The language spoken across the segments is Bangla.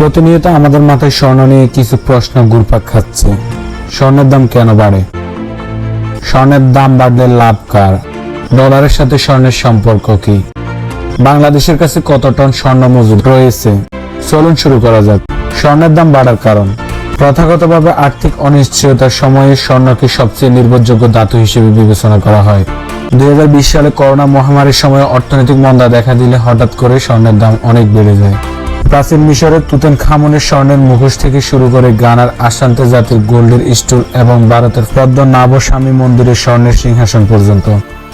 প্রতিনিয়ত আমাদের মাথায় স্বর্ণ নিয়ে কিছু প্রশ্ন ঘুরপাক খাচ্ছে। স্বর্ণের দাম কেন বাড়ে? স্বর্ণের দাম বাড়লে লাভ কার? ডলারের সাথে স্বর্ণের সম্পর্ক কি? বাংলাদেশের কাছে কত টন স্বর্ণ মজুদ রয়েছে? চলুন শুরু করা যাক। স্বর্ণের দাম বাড়ার কারণ? প্রথাগতভাবে আর্থিক অনিশ্চয়তার সময়ে স্বর্ণকে সবচেয়ে নির্ভরযোগ্য ধাতু হিসেবে বিবেচনা করা হয়। দুই হাজার বিশ সালে করোনা মহামারীর সময় অর্থনৈতিক মন্দা দেখা দিলে হঠাৎ করে স্বর্ণের দাম অনেক বেড়ে যায়। প্রাচীন মিশরের তুতেন খামনের স্বর্ণের মুখোশ থেকে শুরু করে গানার আসান্তে জাতির গোল্ডের স্টুল এবং ভারতের পদ্ম স্বামী মন্দিরের স্বর্ণের সিংহাসন পর্যন্ত।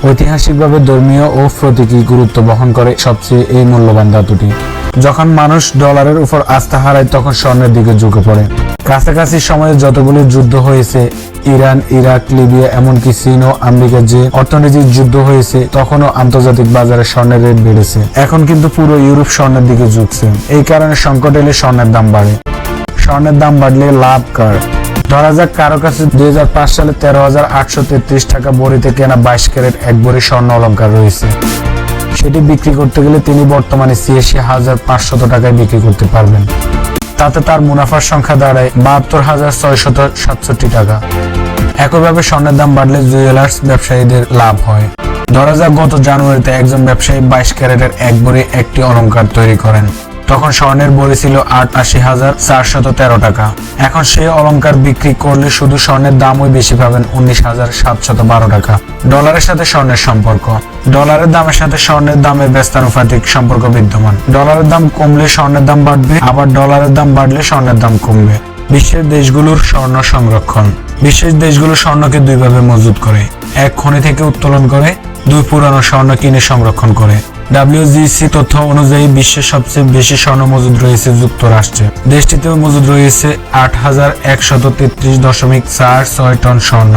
ঐতিহাসিকভাবে ধর্মীয় ও প্রতীকী গুরুত্ব বহন করে সবচেয়ে এই মূল্যবান ধাতুটি। যখন মানুষ ডলারের উপর আস্থা হারায়, তখন স্বর্ণের দিকে ঝুঁকে পড়ে। কাছাকাছি সময়ে যতগুলো যুদ্ধ হয়েছে, ইরান, ইরাক, লিবিয়া, এমনকি চীন ও আমেরিকার যে অর্থনৈতিক যুদ্ধ হয়েছে, তখনও আন্তর্জাতিক বাজারে স্বর্ণের রেট বেড়েছে। এখন কিন্তু পুরো ইউরোপ স্বর্ণের দিকে ঝুঁকছে। এই কারণে সংকট এলে স্বর্ণের দাম বাড়ে। স্বর্ণের দাম বাড়লে লাভ কার? ধরা যাক কারও কাছে দুই হাজার পাঁচ সালে তেরো হাজার আটশো তেত্রিশ টাকা বড়িতে কেনা বাইশ ক্যারেট এক বড়ি স্বর্ণ অলংকার রয়েছে। সেটি বিক্রি করতে গেলে তিনি বর্তমানে ছিয়াশি হাজার পাঁচশত টাকায় বিক্রি করতে পারবেন। তাতে তার মুনাফার সংখ্যা দাঁড়ায় বাহাত্তর হাজার ছয়শত সাতষট্টি টাকা। একইভাবে স্বর্ণের দাম বাড়লে জুয়েলার্স ব্যবসায়ীদের লাভ হয়। ধরা যাক গত জানুয়ারিতে একজন ব্যবসায়ী বাইশ ক্যারেটের এক ভরি একটি অলঙ্কার তৈরি করেন। তখন স্বর্ণের বড়ি ছিল আট আশি হাজার চারশত তেরো টাকা। এখন সেই অলংকার বিক্রি করলে শুধু স্বর্ণের দামই বেশি পাবেন উনিশ হাজার সাতশত বারো টাকা। ডলারের সাথে স্বর্ণের সম্পর্ক। ডলারের দামের সাথে স্বর্ণের দামের ব্যস্তানুপাতিক সম্পর্ক বিদ্যমান। ডলারের দাম কমলে স্বর্ণের দাম বাড়বে, আবার ডলারের দাম বাড়লে স্বর্ণের দাম কমবে। বিশ্বের দেশগুলোর স্বর্ণ সংরক্ষণ। বিশ্বের দেশগুলো স্বর্ণকে দুইভাবে মজুত করে। এক খনি থেকে উত্তোলন করে, দুই পুরানো স্বর্ণ কিনে সংরক্ষণ করে। ডাব্লিউজিসি তথ্য অনুযায়ী বিশ্বের সবচেয়ে বেশি স্বর্ণ মজুদ রয়েছে যুক্তরাষ্ট্রে। দেশটিতেও মজুদ রয়েছে আট হাজার একশত তেত্রিশ দশমিক চার ছয় টন স্বর্ণ।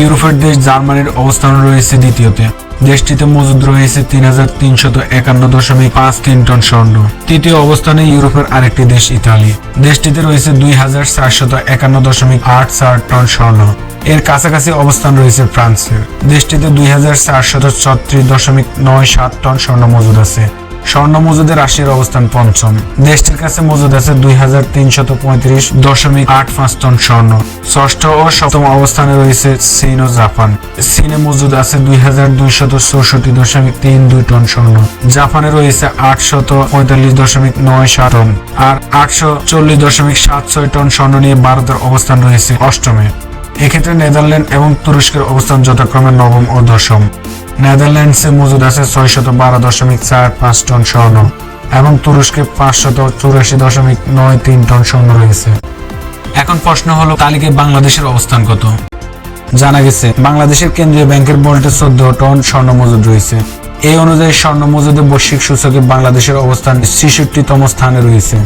ইউরোপের দেশ জার্মানির অবস্থান রয়েছে দ্বিতীয়তে। দেশটিতে মজুদ রয়েছে তিন হাজার তিনশত একান্ন দশমিক পাঁচ তিন টন স্বর্ণ। তৃতীয় অবস্থানে ইউরোপের আরেকটি দেশ ইতালি। দেশটিতে রয়েছে দুই হাজার চারশত একান্ন দশমিক আট চার টন স্বর্ণ। এর কাছাকাছি অবস্থান রয়েছে ফ্রান্সের দেশটিতে দুই হাজার চারশত ছত্রিশ দশমিক নয় সাত টন স্বর্ণ মজুদ আছে। স্বর্ণ মজুদের রাশিয়ার অবস্থান পঞ্চম। দেশটির কাছে মজুদ আছে দুই হাজার তিনশত পঁয়ত্রিশ দশমিক আট পাঁচ টন স্বর্ণ। ষষ্ঠ ও সপ্তম অবস্থানে রয়েছে চীন ও জাপান। চীনে মজুদ আছে দুই হাজার দুইশত চৌষট্টি দশমিক তিন দুই টন স্বর্ণ। জাপানে রয়েছে আটশত পঁয়তাল্লিশ দশমিক নয় সাত টন। আর আটশো চল্লিশ দশমিক সাত ছয় টন স্বর্ণ নিয়ে ভারতের অবস্থান রয়েছে অষ্টমে। এক্ষেত্রে নেদারল্যান্ড এবং তুরস্কের অবস্থান যথাক্রমে নবম ও দশম। নেদারল্যান্ডসে মজুদ আছে ছয়শত বারো দশমিক চার পাঁচ টন স্বর্ণ এবং তুরস্কে পাঁচশত চুরাশি দশমিক নয় তিন টন স্বর্ণ রয়েছে। এখন প্রশ্ন হলো, তালিকায় বাংলাদেশের অবস্থান কত? জানা গেছে, বাংলাদেশের কেন্দ্রীয় ব্যাংকের বল্টে চোদ্দ টন স্বর্ণ মজুদ রয়েছে। এই অনুযায়ী স্বর্ণ মজুদে বৈশ্বিক সূচকে বাংলাদেশের অবস্থান ছেষট্টিতম স্থানে রয়েছে।